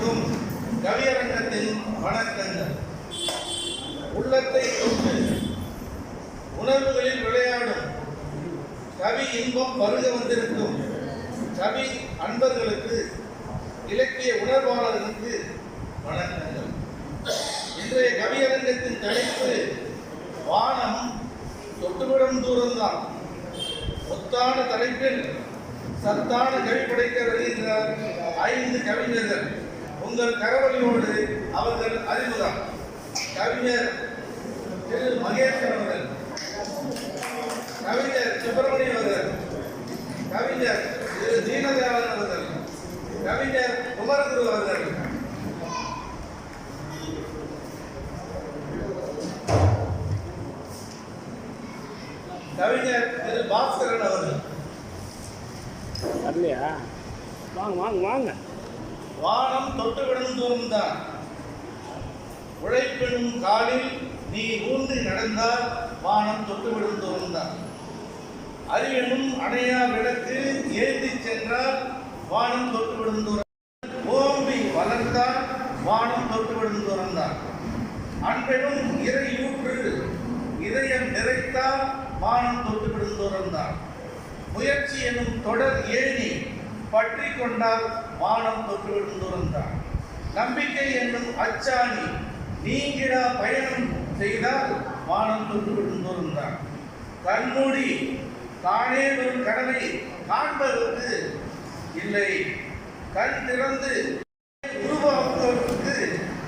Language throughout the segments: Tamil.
மற்றும் கவியரங்கத்தின் வணக்கங்கள். உள்ளத்தை தொட்டு உணர்வுகளில் விளையாடும் கவி இன்பம் பருக வந்திருக்கும். கவி அன்பர்களுக்கு இலக்கிய உணர்வாளர்களுக்கு வணக்கங்கள். இன்றைய கவியரங்கத்தின் தலைப்பு வானம் தொட்டுவிடும் தூரம்தான். ஒத்தான தலைப்பில் சத்தான கவி படைக்க வருகின்றார் ஐந்து கவிஞர்கள். உங்கள் கரவழியோடு அவர்கள் அறிமுகம் கவிஞர் திரு மகேஸ்வரன் அவர்கள். கவிஞர் சுப்பிரமணியம் அவர்கள். கவிஞர் திரு தீனதேவன் அவர்கள். கவிஞர் குமரகுரு அவர்கள். கவிஞர் திரு பாஸ்கரன் அவர்கள். வரலையா? வாங்க வாங்க வாங்க. வானம் தொட்டுவிடும் தூரம்தான் உழைப்பெனும் காலில் நீ ஊன்றி நடந்தால் வானம் தொட்டு தொட்டுவிடும் தூரம்தான் அறிவெனும் அணையா விளக்கு ஏந்தி சென்றால் வானம் தொட்டுவிடும் தூரம் ஓம்பி வளர்ந்தால் வானம் தொட்டுவிடும் தூரம்தான் அன்பெனும் இறையூற்று இதயம் நிறைத்தால் வானம் தொட்டுவிடும் தூரம்தான் முயற்சி எனும் தொடர் ஏணி பற்றி கொண்டால் வானம் தொட்டுவிடும் தூரம்தான் நம்பிக்கை என்னும் அச்சாணி. நீங்கிடா பயணம் செய்தால் வானம் தொட்டுவிடும் தூரம்தான் கண்மூடி தானே வரும் கடனை காண்பதற்கு இல்லை. கண் திறந்து உருவாக்குவதற்கு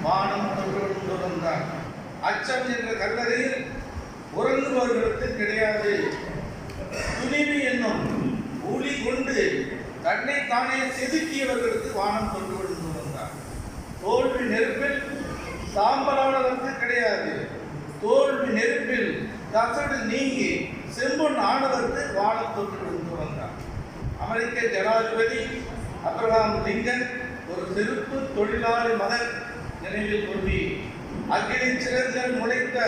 வானம் தொட்டுவிடும் தூரம்தான் அச்சம் என்ற கல்லறையில் உறங்குபவர்களுக்கு கிடையாது. துணிவு என்னும் தன்னை தானே செதுக்கியவர்களுக்கு வானம் கொண்டு வந்தார் தோல்வி நெருப்பில் சாம்பலானதற்கு கிடையாது. தோல்வி நெருப்பில் கசடு நீங்கி செம்பொன் ஆனவருக்கு வானம் தொட்டு விடுந்து வந்தார் அமெரிக்க ஜனாதிபதி அப்ரஹாம் லிங்கன் ஒரு செருப்பு தொழிலாளி மகன் நினைவில் கொள்வி அக்னி சிறந்த முளைத்த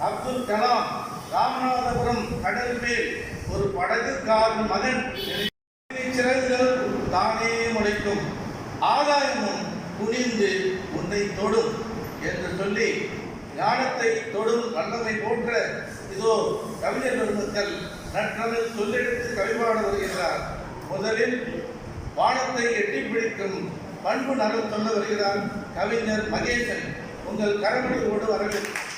அப்துல் கலாம் ராமநாதபுரம் கடல் மேல் ஒரு படகு காரும் மகன் ஆகாயமும் குனிந்து உன்னை தொடும் என்று சொல்லி ஞானத்தை தொடும் வல்லமை போன்ற இதோ கவிஞர் பெருமக்கள் நற்றமிழ் சொல்லெடுத்து கவிபாட வருகிறார் முதலில் வானத்தை எட்டி பிடிக்கும் பண்பு நலம் சொல்ல வருகிறார் கவிஞர் மகேசன். உங்கள் கரமணியோடு வரவேற்கிறேன்.